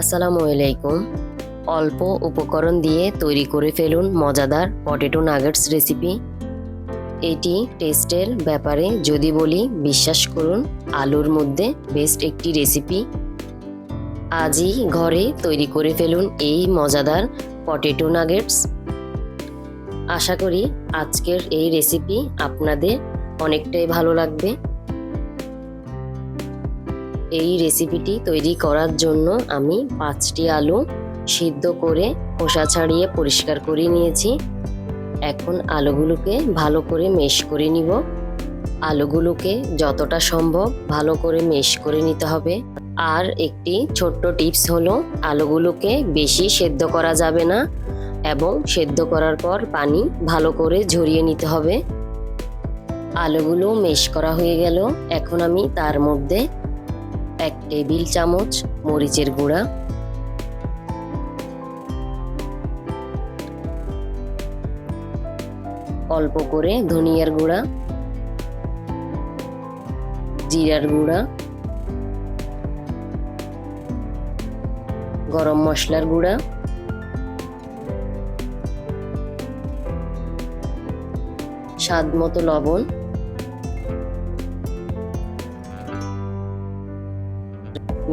আসসালামু আলাইকুম। অল্প উপকরণ দিয়ে তৈরি করে ফেলুন মজাদার পটেটো নাগেটস রেসিপি। এটি টেস্টের ব্যাপারে যদি বলি, বিশ্বাস করুন, আলুর মধ্যে বেস্ট একটি রেসিপি আজই ঘরে তৈরি করে ফেলুন এই মজাদার পটেটো নাগেটস। আশা করি আজকের এই রেসিপি আপনাদের অনেকটাই ভালো লাগবে। এই রেসিপিটি তৈরি করার জন্য আমি পাঁচটি আলু সিদ্ধ করে খোসা ছাড়িয়ে পরিষ্কার করে নিয়েছি। এখন আলুগুলোকে ভালো করে মেশ করে নিব। আলুগুলোকে যতটা সম্ভব ভালো করে মেশ করে নিতে হবে। আর একটি ছোট্ট টিপস হলো, আলুগুলোকে বেশি সেদ্ধ করা যাবে না এবং সেদ্ধ করার পর পানি ভালো করে ঝরিয়ে নিতে হবে। আলুগুলো মেশ করা হয়ে গেল। এখন আমি তার মধ্যে এক টেবিল চামচ মরিচের গুঁড়া। অল্প করে ধনিয়ার গুঁড়া। জিরার গুঁড়া। গরম মশলার গুঁড়া। স্বাদ মতো লবণ।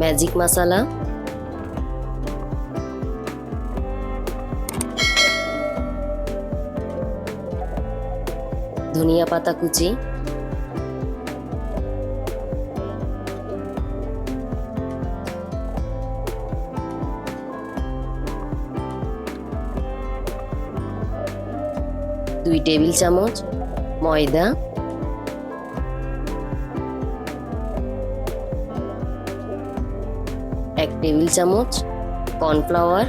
ম্যাজিক মশলা। ধনিয়া পাতা কুচি। দুই টেবিল চামচ ময়দা। টেবিল চামচ কর্নফ্লাওয়ার।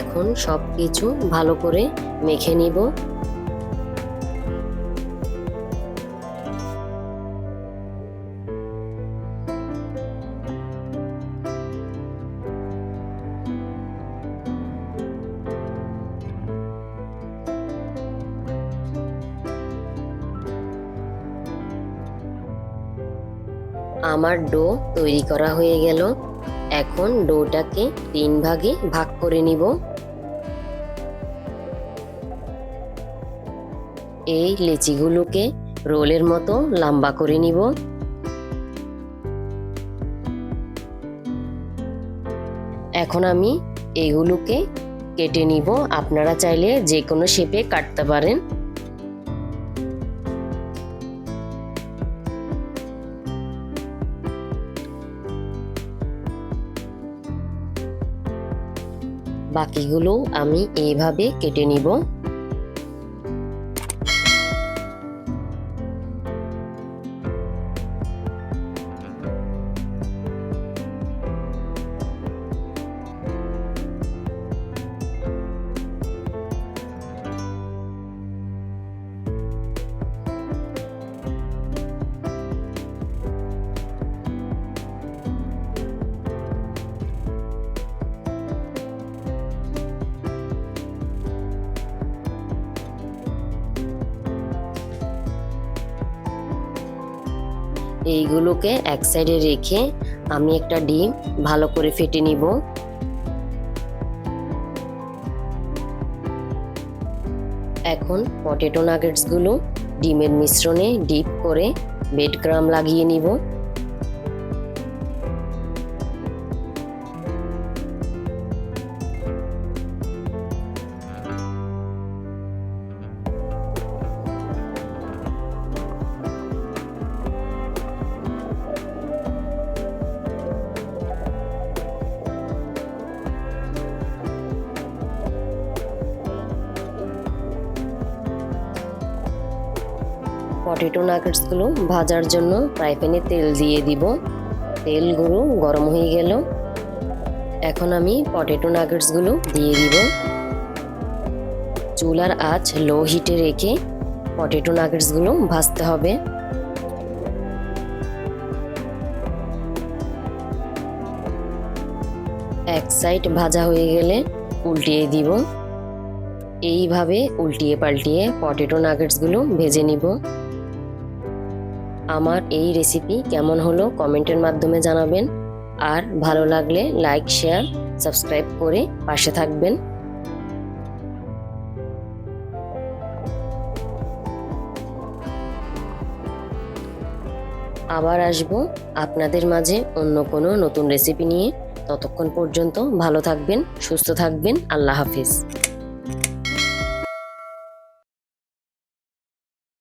এখন সব কিছু ভালো করে মেখে নিব। আমার ডো তৈরি করা হয়ে গেল। এখন ডোটাকে তিন ভাগে ভাগ করে নিব। এই লেচিগুলোকে রোলের মতো লম্বা করে নিব। এখন আমি এগুলোকে কেটে নিব। আপনারা চাইলে যে কোনো শেপে কাটতে পারেন। বাকিগুলো আমি এইভাবে কেটে নিব। এইগুলোকে এক সাইডে রেখে আমি একটা ডিম ভালো করে ফেটে নিব। এখন পটেটো নাগেটসগুলো ডিমের মিশ্রণে ডিপ করে বেড ক্রাম লাগিয়ে নিব। পটেটো নাগেটসগুলো ভাজার জন্য ফ্রাই প্যানে তেল দিয়ে দিব। তেলগুলো গরম হয়ে গেল। এখন আমি পটেটো নাগেটসগুলো দিয়ে দিব। চুলার আঁচ লো হিটে রেখে পটেটো নাগেটসগুলো ভাজতে হবে। এক সাইড ভাজা হয়ে গেলে উল্টিয়ে দিব। এইভাবে উল্টিয়ে পাল্টিয়ে পটেটো নাগেটসগুলো ভেজে নিব। আমার এই রেসিপি কেমন হলো কমেন্টের মাধ্যমে জানাবেন। আর ভালো লাগলে লাইক শেয়ার সাবস্ক্রাইব করে পাশে থাকবেন। আবার আসব আপনাদের মাঝে অন্য কোনো নতুন রেসিপি নিয়ে। ততক্ষণ পর্যন্ত ভালো থাকবেন, সুস্থ থাকবেন। আল্লাহ হাফিজ।